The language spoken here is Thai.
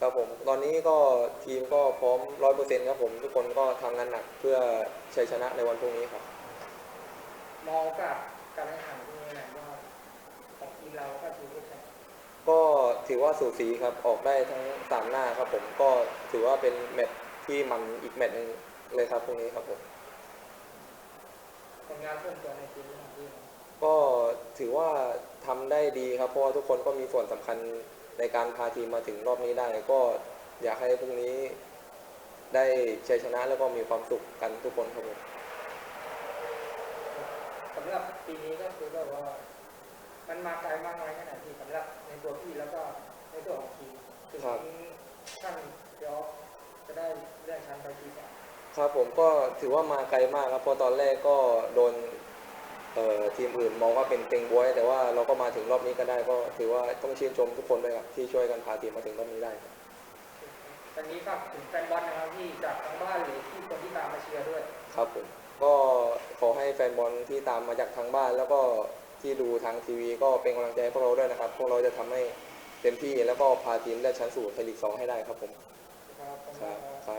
ครับผมตอนนี้ก็ทีมก็พร้อมร้อยเปอร์เซ็นต์ครับผม ทุกคนก็ทำงานหนักเพื่อชัยชนะในวันพรุ่งนี้ครับ มองกับการแข่งขันที่นี่นะว่าของทีมเราก็ทีมที่แข่งก็ถือว่าสูสีครับออกได้ทั้งสามหน้าครับผมก็ถือว่าเป็นแมตช์ที่มันอีกแมตช์หนึงเลยครับพรุ่งนี้ครับผม ผลงานเพิ่มเติมในทีมนี้ของทีมก็ถือว่าทำได้ดีครับเพราะว่าทุกคนก็มีส่วนสำคัญ ในการพาทีมมาถึงรอบนี้ได้ ก็อยากให้พรุ่งนี้ได้ชัยชนะแล้วก็มีความสุขกันทุกคนครับผมสำหรับปีนี้ก็คือแบบว่า มันมาไกลมากน้อยแค่ไหนที่สำหรับในตัวพี่แล้วก็ในตัวของทีมถึงท่านเดี๋ยวจะได้เลื่อนชั้นไปทีสองครับผมก็ถือว่ามาไกลมากครับเพราะตอนแรกก็โดนเอ่อ ทีมอื่นมองว่าเป็นเต็งบวย แต่ว่าเราก็มาถึงรอบนี้ก็ได้ก็ถือว่าต้องชื่นชมทุกคนด้วยครับที่ช่วยกันพาทีมมาถึงรอบนี้ได้ครับตอนนี้ฝากถึงแฟนบอลนะครับที่จากทั้งบ้านหรือที่คนที่ตามมาเชียร์ด้วย ครับผมก็ขอให้แฟนบอลที่ตามมาจากทางบ้าน แล้วก็ที่ดูทางทีวี ก็เป็นกำลังใจให้พวกเราด้วยนะครับ พวกเราจะทำให้เต็มที่แล้วก็พาทีมได้ชั้นสู่ไทยลีกสองให้ได้ครับผมครับผมว่า